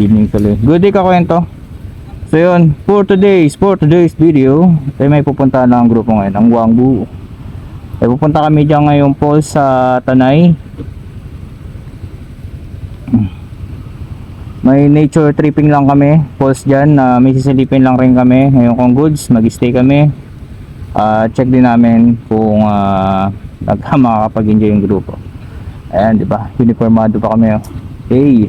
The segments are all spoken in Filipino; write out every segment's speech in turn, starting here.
Evening tuloy. Good day kakwento. So yun, for today's, for today's video, ay may pupunta na ang grupo ngayon, ang Wangbu. Ay pupunta kami dyan ngayon po sa Tanay. May nature tripping lang kami, pulse dyan, na may sisilipin lang rin kami. Ngayon kung goods, mag-stay kami. Ah, check din namin kung uh, makakapag-enjoy yung grupo. Ayan, di ba? Uniformado pa kami. Oh. Hey!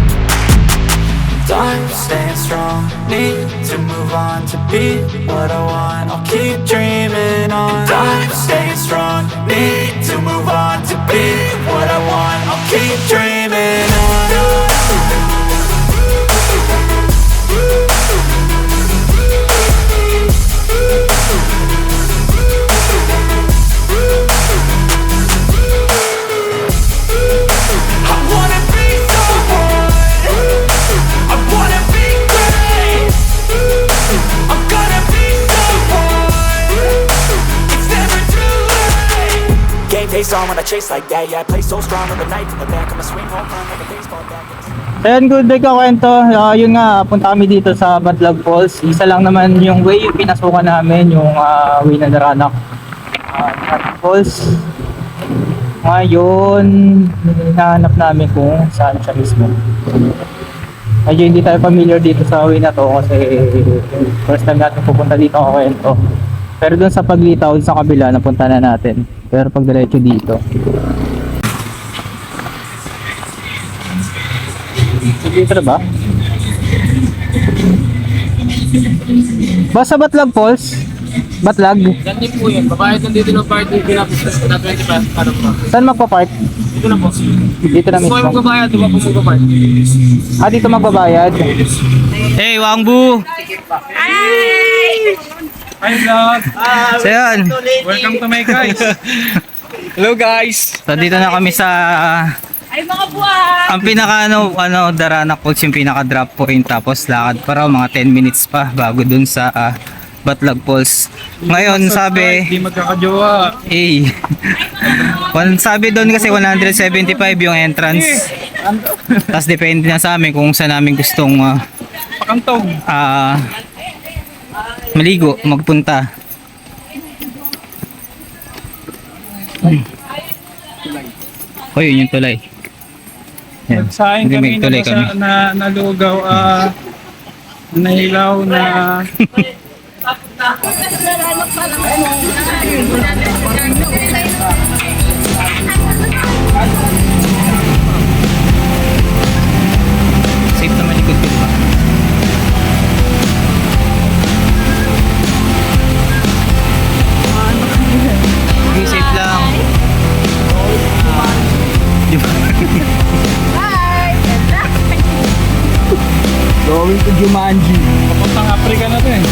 Time staying strong, need to move on to be what I want. I'll keep dreaming on. Time staying strong, need to move on to be what I want. I'll keep dreaming on. Face on when I chase like that. Yeah, I play so strong with the knife in the back. I'ma swing home run like a baseball bat. Ayan, good day ka kwento. Ah, yun nga, punta kami dito sa Batlag Falls. Isa lang naman yung way, yung pinasukan namin, yung ah, way na naranak. Uh, Batlag Falls. Ngayon, hinahanap namin kung saan siya mismo. Medyo hindi tayo familiar dito sa way na to kasi first time natin pupunta dito ang kwento. Pero doon sa paglitaw sa kabila, napunta na natin. Pero pag diretso dito, Dito na ba? Basta Batlag Falls? Batlag? Yan din po yun. Babayad nandito ng party, pinapistas ko na 20 pesos para po. Saan magpa-park? Dito na po. Dito na Kung kayo mismo. magbabayad, di ba po magbabayad? Ah, dito magbabayad. Hey, Wangbu! Hi vlog! So yun. Welcome to my guys! Hello guys! So dito na kami sa Ay, mga buwan! ang pinaka ano, ano Daranak Falls yung pinaka drop point tapos lakad pa raw mga 10 minutes pa bago dun sa ah, Batlag Falls. Ngayon sabi Hindi magkakajowa. Eh. Sabi doon kasi 175 yung entrance. Tapos depende na sa amin kung saan namin gustong ah, Pakantong. ah, maligo, magpunta. Hmm. Oh, yun yung tulay. Yan. Nagsahin kami tulay na, kami. na nalugaw, ah, nahilaw na Jumanji. papuntang Africa na to eh.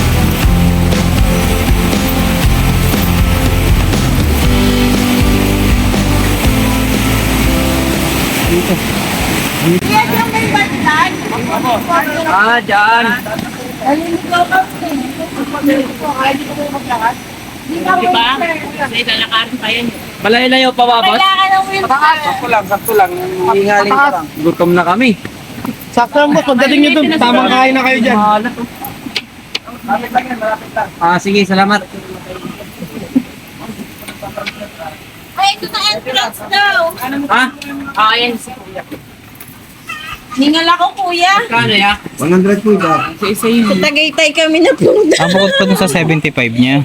Yan yung may batlag. Ah, dyan! Ayun, ikaw ka. Ay, di ko kayo maglakad. Di ba? May lalakarin pa yan. Malayo-layo pa ba, Kailangan ng wheelchair. Sakto lang, sakto lang. Hihingaling ka lang. Gutom na kami. Sakto lang boss, pagdating nyo dun, tamang kain na kayo dyan. Ah, sige, salamat. Ay, ito na entrance daw. Ha? Ah, yan. Ningal ako, kuya. Kano ya? 100 po ba? Sa yun. Sa Tagaytay kami na punta. Ah, bukod pa dun sa 75 niya.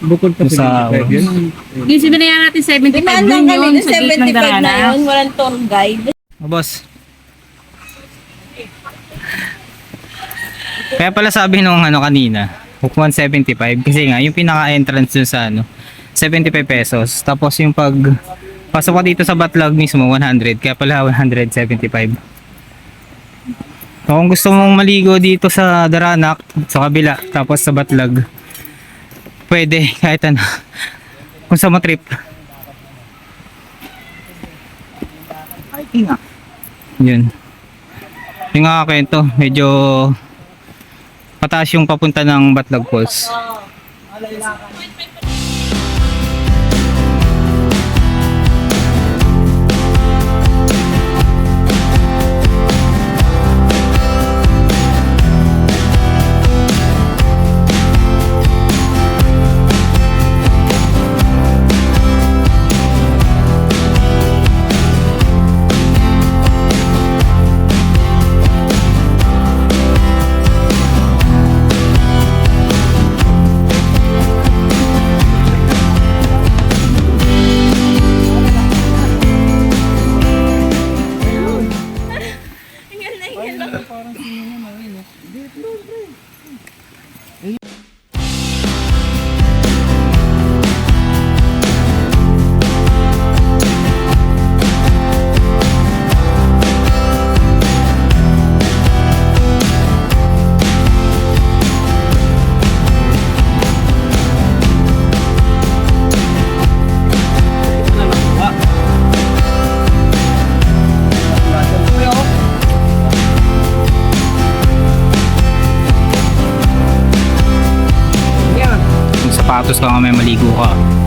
Bukod pa Sa- sa 75 yun. Yung sinayan natin 75 Imaan dun lang kami yun ng sa gate ng 75 na Darana. yun. Walang tour guide. Oh, boss. Kaya pala sabi nung ano kanina, hook 175 kasi nga yung pinaka-entrance dun sa ano, 75 pesos. Tapos yung pag Pasok ka dito sa Batlog mismo, 100. Kaya pala 175. So, kung gusto mong maligo dito sa Daranak, sa kabila, tapos sa Batlag, pwede, kahit ano. Kung sa mo trip. Hiking ah. Yun. Yung nga kwento, medyo pataas yung papunta ng Batlag Falls. Yung sapatos ka nga may maligo ka.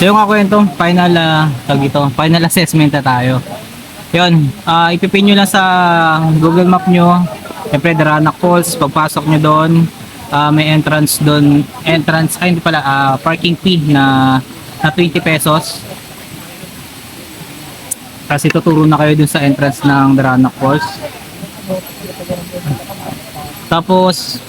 So yung kakwento, final uh, tag ito, final assessment na tayo. Yun, ah ipipin nyo lang sa Google Map nyo. Siyempre, Daranac Falls. Pagpasok nyo doon, ah, may entrance doon. Entrance, ay hindi pala, ah, parking fee na, na 20 pesos. Kasi tuturo na kayo dun sa entrance ng Daranac Falls. Tapos,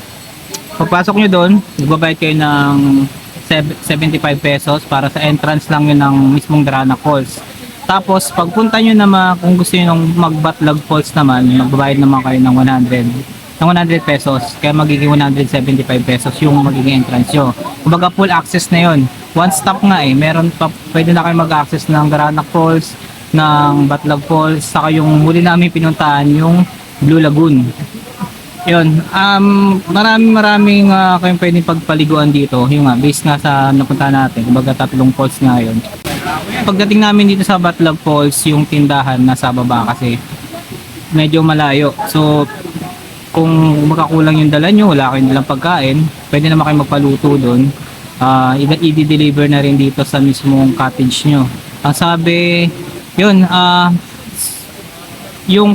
pagpasok nyo doon, magbabayad kayo ng 75 pesos para sa entrance lang yun ng mismong Darana Falls. Tapos, pagpunta nyo naman, kung gusto nyo ng mag-Batlog Falls naman, magbabayad naman kayo ng 100 ng 100 pesos. Kaya magiging 175 pesos yung magiging entrance nyo. Kumbaga full access na yun. One stop nga eh. Meron pa, pwede na kayo mag-access ng Darana Falls, ng Batlog Falls, saka yung huli namin pinuntahan, yung Blue Lagoon. Yun, um, maraming maraming uh, kayong pwedeng pagpaliguan dito. Yung nga, based nga sa napunta natin, kumbaga tatlong falls nga yun. Pagdating namin dito sa Batlog Falls, yung tindahan nasa baba kasi medyo malayo. So, kung makakulang yung dala nyo, wala kayong dalang pagkain, pwede naman kayo magpaluto doon. Uh, i-deliver na rin dito sa mismong cottage nyo. Ang sabi, yun, ah, yung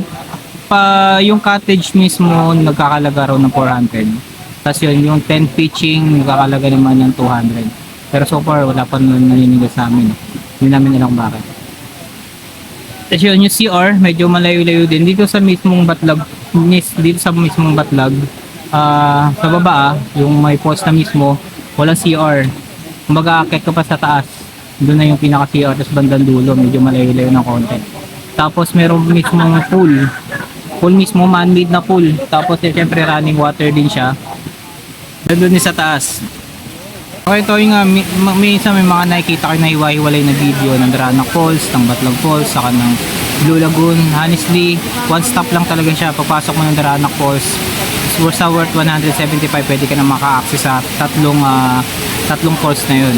pa yung cottage mismo nagkakalaga raw ng 400 tapos yun yung 10 pitching nagkakalaga naman ng 200 pero so far wala pa nun naninigas sa amin. Hindi namin alam bakit. Tapos yun yung CR medyo malayo-layo din. Dito sa mismong batlag nis- dito sa mismong batlag ah sa baba ah, yung may post na mismo walang CR kumbaga akit ka pa sa taas. Doon na yung pinaka CR tapos bandang dulo medyo malayo-layo ng konti. Tapos meron mismong pool pool mismo man-made na pool. Tapos eh, syempre running water din siya. Doon din sa taas. Okay ito yung nga mi- ma- minsan may mga nakikita kayo na iwa-iwalay na video ng Darana Falls, ng Batlag Falls saka ng Blue Lagoon. Honestly one stop lang talaga siya. Pagpasok mo ng Darana Falls. Worth sa worth 175 pwede ka na maka-access sa tatlong ah, tatlong falls na yun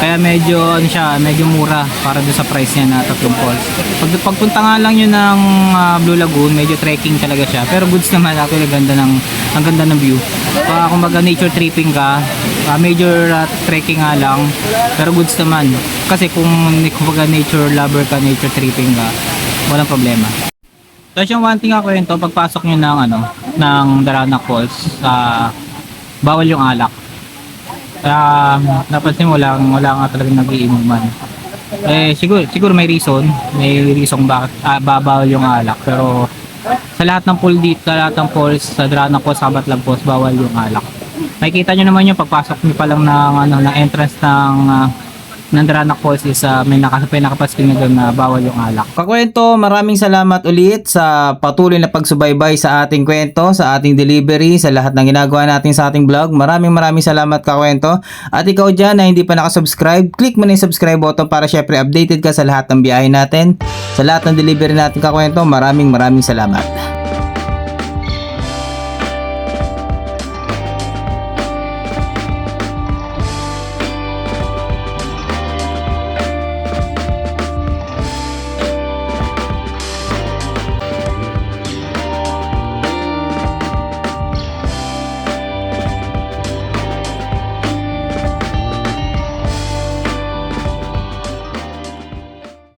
kaya medyo ano siya medyo mura para doon sa price niya na tatlong falls pag pagpunta nga lang yun ng ah, Blue Lagoon medyo trekking talaga siya. Pero goods naman actually ganda ng ang ganda ng view. Kaya kumbaga nature tripping ka ah, major ah, trekking nga lang. Pero goods naman. Kasi kung kumbaga nature lover ka nature tripping ka walang problema. Tapos yung one thing ako yun to, pagpasok nyo ng ano, ng Darana Falls, sa bawal yung alak. Kaya napansin mo wala, wala nga talagang nagiinuman. Eh siguro siguro may reason, may reason bakit ah, babawal yung alak pero sa lahat ng pool dito, sa lahat ng falls, sa Darana Falls, sa Batlang Falls, bawal yung alak. Makikita nyo naman yung pagpasok nyo pa lang ng, ano, ng entrance ng ah, ng Daranac Falls is uh, may, naka, may nakapasking na doon na bawal yung alak. Kakwento, maraming salamat ulit sa patuloy na pagsubaybay sa ating kwento, sa ating delivery, sa lahat ng ginagawa natin sa ating vlog. Maraming maraming salamat kakwento. At ikaw dyan na hindi pa nakasubscribe, click mo na yung subscribe button para syempre updated ka sa lahat ng biyahe natin. Sa lahat ng delivery natin kakwento, maraming maraming salamat.